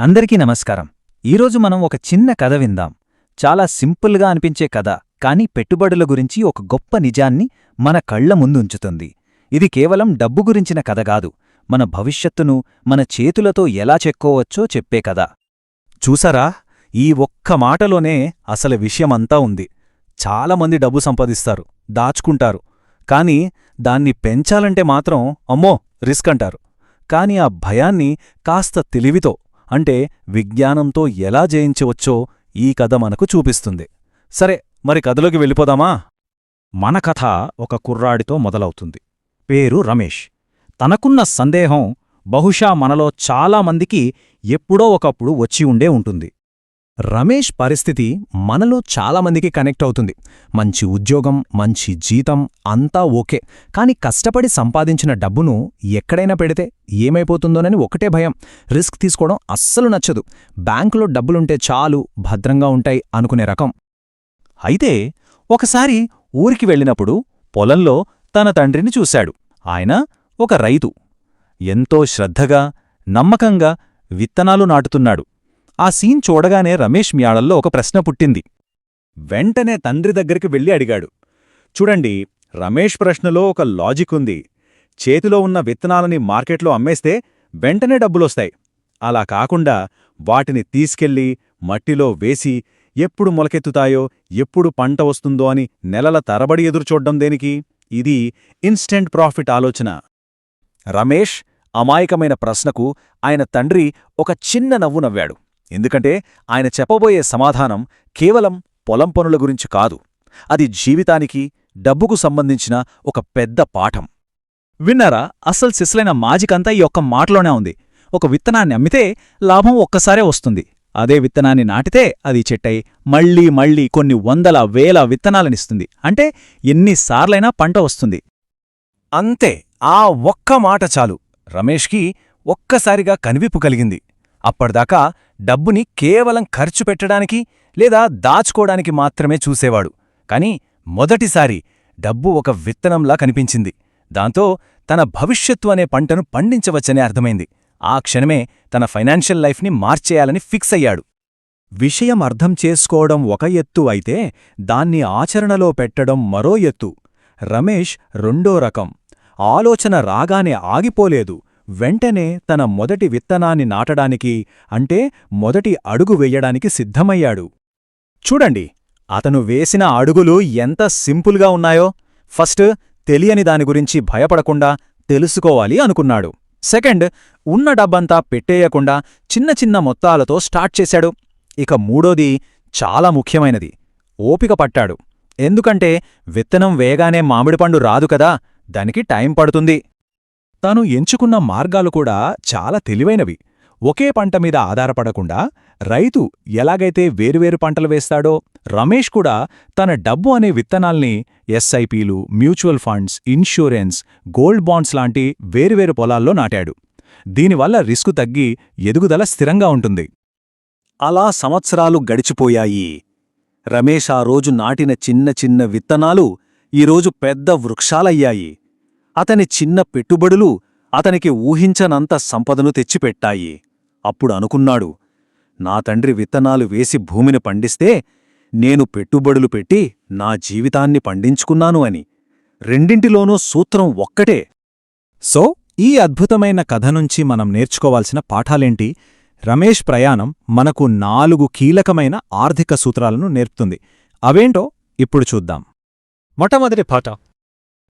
అందరికీ నమస్కారం. ఈరోజు మనం ఒక చిన్న కథ విందాం. చాలా సింపుల్గా అనిపించే కథ కానీ పెట్టుబడుల గురించి ఒక గొప్ప నిజాన్ని మన కళ్ళ ముందుంచుతుంది. ఇది కేవలం డబ్బు గురించిన కథ కాదు మన భవిష్యత్తును మన చేతులతో ఎలా చెక్కోవచ్చో చెప్పే కథ. చూసారా? ఈ ఒక్క మాటలోనే అసలు విషయమంతా ఉంది. చాలామంది డబ్బు సంపాదిస్తారు దాచుకుంటారు. కాని దాన్ని పెంచాలంటే మాత్రం అమ్మో రిస్క్ అంటారు. కాని ఆ భయాన్ని కాస్త తెలివితో అంటే విజ్ఞానంతో ఎలా జయించవచ్చో ఈ కథ మనకు చూపిస్తుంది. సరే మరి కథలోకి వెళ్ళిపోదామా? మన కథ ఒక కుర్రాడితో మొదలవుతుంది. పేరు రమేష్. తనకున్న సందేహం బహుశా మనలో చాలామందికి ఎప్పుడో ఒకప్పుడు వచ్చి ఉండే ఉంటుంది. రమేష్ పరిస్థితి మనలో చాలామందికి కనెక్ట్ అవుతుంది. మంచి ఉద్యోగం మంచి జీతం అంతా ఓకే. కాని కష్టపడి సంపాదించిన డబ్బును ఎక్కడైనా పెడితే ఏమైపోతుందోనని ఒకటే భయం. రిస్క్ తీసుకోవడం అస్సలు నచ్చదు. బ్యాంకులో డబ్బులుంటే చాలు భద్రంగా ఉంటాయి అనుకునే రకం. అయితే ఒకసారి ఊరికి వెళ్ళినప్పుడు పొలంలో తన తండ్రిని చూశాడు. ఆయన ఒక రైతు. ఎంతో శ్రద్ధగా నమ్మకంగా విత్తనాలు నాటుతున్నాడు. ఆ సీన్ చూడగానే రమేష్ మ్యాళల్లో ఒక ప్రశ్న పుట్టింది. వెంటనే తండ్రి దగ్గరికి వెళ్ళి అడిగాడు. చూడండి రమేష్ ప్రశ్నలో ఒక లాజిక్ ఉంది. చేతిలో ఉన్న విత్తనాలని మార్కెట్లో అమ్మేస్తే వెంటనే డబ్బులొస్తాయి. అలా కాకుండా వాటిని తీసుకెళ్ళి మట్టిలో వేసి ఎప్పుడు మొలకెత్తుతాయో ఎప్పుడు పంట వస్తుందో అని నెలల తరబడి ఎదురుచూడ్డం దేనికి? ఇది ఇన్స్టెంట్ ప్రాఫిట్ ఆలోచన. రమేష్ అమాయకమైన ప్రశ్నకు ఆయన తండ్రి ఒక చిన్న నవ్వు నవ్వాడు. ఎందుకంటే ఆయన చెప్పబోయే సమాధానం కేవలం పొలం పనుల గురించి కాదు అది జీవితానికి డబ్బుకు సంబంధించిన ఒక పెద్ద పాఠం. విన్నారా? అసలు సిస్లైన మాజికంతా ఈ ఒక్క మాటలోనే ఉంది. ఒక విత్తనాన్ని అమ్మితే లాభం ఒక్కసారే వస్తుంది. అదే విత్తనాన్ని నాటితే అది చెట్టై మళ్ళీ మళ్ళీ కొన్ని వందల వేల విత్తనాలనిస్తుంది. అంటే ఎన్నిసార్లైనా పంట వస్తుంది. అంతే ఆ ఒక్క మాట చాలు. రమేష్కి ఒక్కసారిగా కనివిప్పు కలిగింది. అప్పటిదాకా డబ్బుని కేవలం ఖర్చు పెట్టడానికి లేదా దాచుకోడానికి మాత్రమే చూసేవాడు. కాని మొదటిసారి డబ్బు ఒక విత్తనంలా కనిపించింది. దాంతో తన భవిష్యత్తు అనే పంటను పండించవచ్చనే అర్థమైంది. ఆ క్షణమే తన ఫైనాన్షియల్ లైఫ్ని మార్చేయాలని ఫిక్స్ అయ్యాడు. విషయం అర్థం చేసుకోవడం ఒక ఎత్తు అయితే దాన్ని ఆచరణలో పెట్టడం మరో ఎత్తు. రమేష్ రెండో రకం. ఆలోచన రాగానే ఆగిపోలేదు. వెంటనే తన మొదటి విత్తనాన్ని నాటడానికి అంటే మొదటి అడుగు వెయ్యడానికి సిద్ధమయ్యాడు. చూడండి అతను వేసిన అడుగులు ఎంత సింపుల్గా ఉన్నాయో. ఫస్ట్ తెలియని దాని గురించి భయపడకుండా తెలుసుకోవాలి అనుకున్నాడు. సెకండ్ ఉన్న డబ్బంతా పెట్టేయకుండా చిన్న చిన్న మొత్తాలతో స్టార్ట్ చేశాడు. ఇక మూడోది చాలా ముఖ్యమైనది ఓపిక పట్టాడు. ఎందుకంటే విత్తనం వేగానే మామిడిపండు రాదు కదా దానికి టైం పడుతుంది. తాను ఎంచుకున్న మార్గాలు కూడా చాలా తెలివైనవి. ఒకే పంట మీద ఆధారపడకుండా రైతు ఎలాగైతే వేరువేరు పంటలు వేస్తాడో రమేష్ కూడా తన డబ్బు అనే విత్తనాల్ని ఎస్ఐపీలు mutual funds insurance gold bonds లాంటి వేరువేరు పొలాల్లో నాటాడు. దీనివల్ల రిస్కు తగ్గి ఎదుగుదల స్థిరంగా ఉంటుంది. అలా సంవత్సరాలు గడిచిపోయాయి. రమేష్ ఆ రోజు నాటిన చిన్న చిన్న విత్తనాలు ఈరోజు పెద్ద వృక్షాలయ్యాయి. అతని చిన్న పెట్టుబడులు అతనికి ఊహించనంత సంపదను తెచ్చిపెట్టాయి. అప్పుడు అనుకున్నాడు నా తండ్రి విత్తనాలు వేసి భూమిని పండిస్తే నేను పెట్టుబడులు పెట్టి నా జీవితాన్ని పండించుకున్నాను అని. రెండింటిలోనూ సూత్రం ఒక్కటే. సో ఈ అద్భుతమైన కథ నుంచి మనం నేర్చుకోవాల్సిన పాఠాలేంటి? రమేష్ ప్రయాణం మనకు నాలుగు కీలకమైన ఆర్థిక సూత్రాలను నేర్పుతుంది. అవేంటో ఇప్పుడు చూద్దాం. మొట్టమొదటి పాఠం.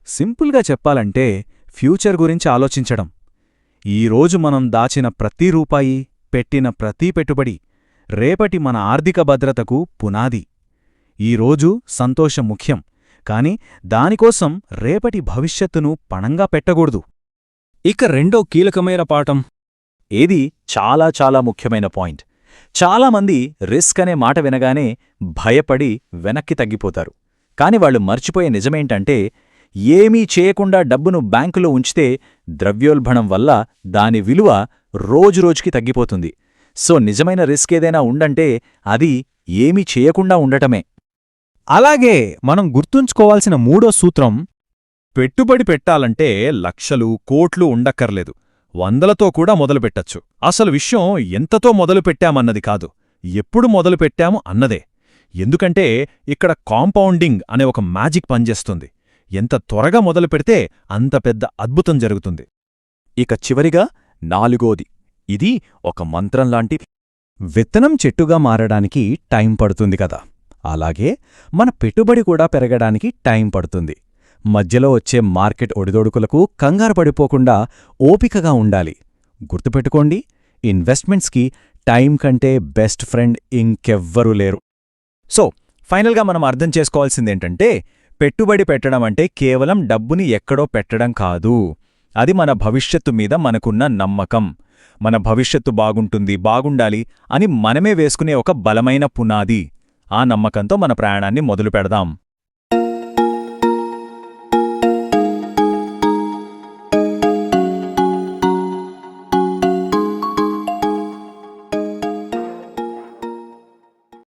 సింపుల్గా చెప్పాలంటే ఫ్యూచర్ గురించి ఆలోచించడం. ఈరోజు మనం దాచిన ప్రతి రూపాయి పెట్టిన ప్రతి పెట్టుబడి రేపటి మన ఆర్థిక భద్రతకు పునాది. ఈరోజు సంతోషం ముఖ్యం కాని దానికోసం రేపటి భవిష్యత్తును పణంగా పెట్టకూడదు. ఇక రెండో కీలకమైన పాఠం. ఏది చాలా చాలా ముఖ్యమైన పాయింట్. చాలామంది రిస్క్ అనే మాట వినగానే భయపడి వెనక్కి తగ్గిపోతారు. కాని వాళ్ళు మర్చిపోయే నిజమేంటంటే ఏమీ చేయకుండా డబ్బును బ్యాంకులో ఉంచితే ద్రవ్యోల్బణం వల్ల దాని విలువ రోజురోజుకి తగ్గిపోతుంది. సో నిజమైన రిస్క్ ఏదైనా ఉండంటే అది ఏమీ చేయకుండా ఉండటమే. అలాగే మనం గుర్తుంచుకోవాల్సిన మూడో సూత్రం పెట్టుబడి పెట్టాలంటే లక్షలు కోట్లు ఉండక్కర్లేదు. వందలతో కూడా మొదలుపెట్టచ్చు అసలు విషయం ఎంతతో మొదలుపెట్టామన్నది కాదు. ఎప్పుడు మొదలుపెట్టాము అన్నదే. ఎందుకంటే ఇక్కడ కాంపౌండింగ్ అనే ఒక మ్యాజిక్ పనిచేస్తుంది. ఎంత త్వరగా మొదలు పెడితే అంత పెద్ద అద్భుతం జరుగుతుంది. ఇక చివరిగా నాలుగోది. ఇది ఒక మంత్రంలాంటి విత్తనం చెట్టుగా మారడానికి టైం పడుతుంది కదా. అలాగే మన పెట్టుబడి కూడా పెరగడానికి టైం పడుతుంది. మధ్యలో వచ్చే మార్కెట్ ఒడిదొడుకులకు కంగారు పడిపోకుండా ఓపికగా ఉండాలి. గుర్తుపెట్టుకోండి ఇన్వెస్ట్మెంట్స్కి టైం కంటే బెస్ట్ ఫ్రెండ్ ఇంకెవ్వరూ లేరు. సో ఫైనల్గా మనం అర్థం చేసుకోవాల్సిందేంటంటే పెట్టుబడి పెట్టడం అంటే కేవలం డబ్బుని ఎక్కడో పెట్టడం కాదు. అది మన భవిష్యత్తు మీద మనకున్న నమ్మకం. మన భవిష్యత్తు బాగుంటుంది బాగుండాలి అని మనమే వేసుకునే ఒక బలమైన పునాది. ఆ నమ్మకంతో మన ప్రయాణాన్ని మొదలు పెడదాం